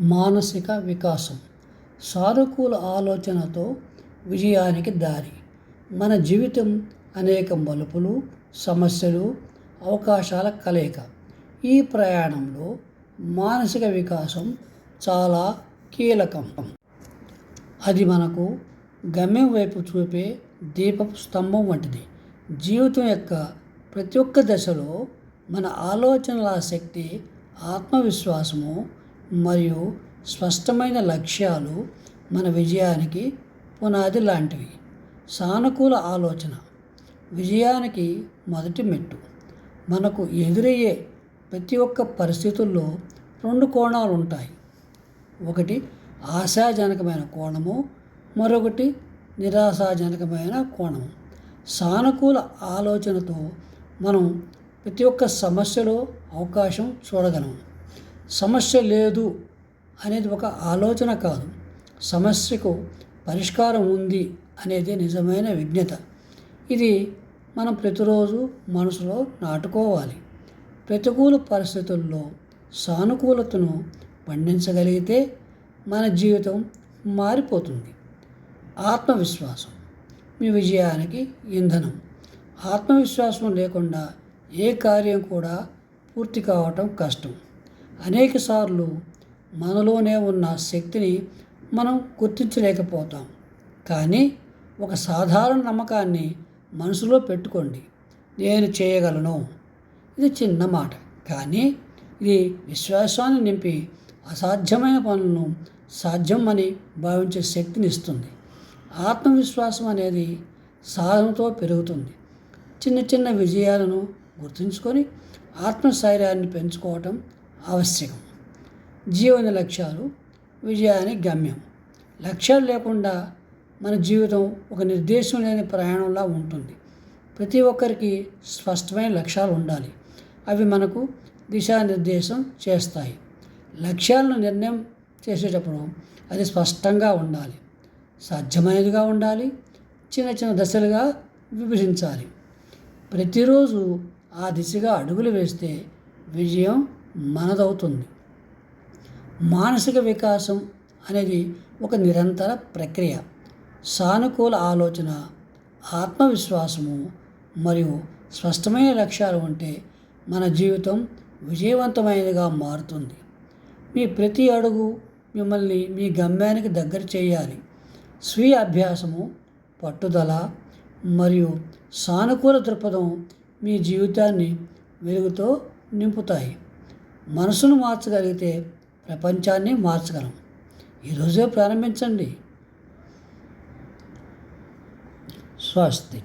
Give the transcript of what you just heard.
మానసిక వికాసం. సానుకూల ఆలోచనతో విజయానికి దారి. మన జీవితం అనేక మలుపులు సమస్యలు అవకాశాల కలయిక. ఈ ప్రయాణంలో మానసిక వికాసం చాలా కీలకం. అది మనకు గమ్యం వైపు చూపే దీపపు స్తంభం వంటిది. జీవితం యొక్క ప్రతి ఒక్క దశలో మన ఆలోచనల శక్తి ఆత్మవిశ్వాసము మరియు స్పష్టమైన లక్ష్యాలు మన విజయానికి పునాది లాంటివి. సానుకూల ఆలోచన. విజయానికి మొదటి మెట్టు. మనకు ఎదురయ్యే ప్రతి ఒక్క పరిస్థితుల్లో రెండు కోణాలు ఉంటాయి ఒకటి ఆశాజనకమైన కోణము మరొకటి నిరాశాజనకమైన కోణం సానుకూల ఆలోచనతో మనం ప్రతి ఒక్క సమస్యలో అవకాశం చూడగలం. సమస్య లేదు అనేది ఒక ఆలోచన కాదు. సమస్యకు పరిష్కారం ఉంది అనేది నిజమైన విజ్ఞత. ఇది మనం ప్రతిరోజు మనసులో నాటుకోవాలి. ప్రతికూల పరిస్థితుల్లో సానుకూలతను పండించగలిగితే మన జీవితం మారిపోతుంది. ఆత్మవిశ్వాసం. మీ విజయానికి ఇంధనం. ఆత్మవిశ్వాసం లేకుండా ఏ కార్యం కూడా పూర్తి కావటం కష్టం. అనేకసార్లు మనలోనే ఉన్న శక్తిని మనం గుర్తించలేకపోతాం. కానీ ఒక సాధారణ నమ్మకాన్ని మనసులో పెట్టుకోండి. నేను చేయగలను. ఇది చిన్న మాట. కానీ ఇది విశ్వాసాన్ని నింపి అసాధ్యమైన పనులను సాధ్యం అని భావించే శక్తిని ఇస్తుంది. ఆత్మవిశ్వాసం అనేది సాధనతో పెరుగుతుంది. చిన్న చిన్న విజయాలను గుర్తుంచుకొని ఆత్మస్థైర్యాన్ని పెంచుకోవటం ఆవశ్యకం. జీవన లక్ష్యాలు విజయానికి గమ్యం. లక్ష్యాలు లేకుండా మన జీవితం ఒక నిర్దేశం లేని ప్రయాణంలా ఉంటుంది. ప్రతి ఒక్కరికి స్పష్టమైన లక్ష్యాలు ఉండాలి. అవి మనకు దిశానిర్దేశం చేస్తాయి. లక్ష్యాలను నిర్ణయం చేసేటప్పుడు అది స్పష్టంగా ఉండాలి. సాధ్యమైనదిగా ఉండాలి. చిన్న చిన్న దశలుగా విభజించాలి. ప్రతిరోజు ఆ దిశగా అడుగులు వేస్తే విజయం మనదవుతుంది. మానసిక వికాసం అనేది ఒక నిరంతర ప్రక్రియ. సానుకూల ఆలోచన ఆత్మవిశ్వాసము మరియు స్పష్టమైన లక్ష్యాలు ఉంటే మన జీవితం విజయవంతమైనదిగా మారుతుంది. మీ ప్రతి అడుగు మిమ్మల్ని మీ గమ్యానికి దగ్గర చేయాలి. స్వీయ అభ్యాసము పట్టుదల మరియు సానుకూల దృక్పథం మీ జీవితాన్ని వెలుగుతో నింపుతాయి. మనసును మార్చగలిగితే ప్రపంచాన్ని మార్చగలం. ఈరోజే ప్రారంభించండి. స్వస్తి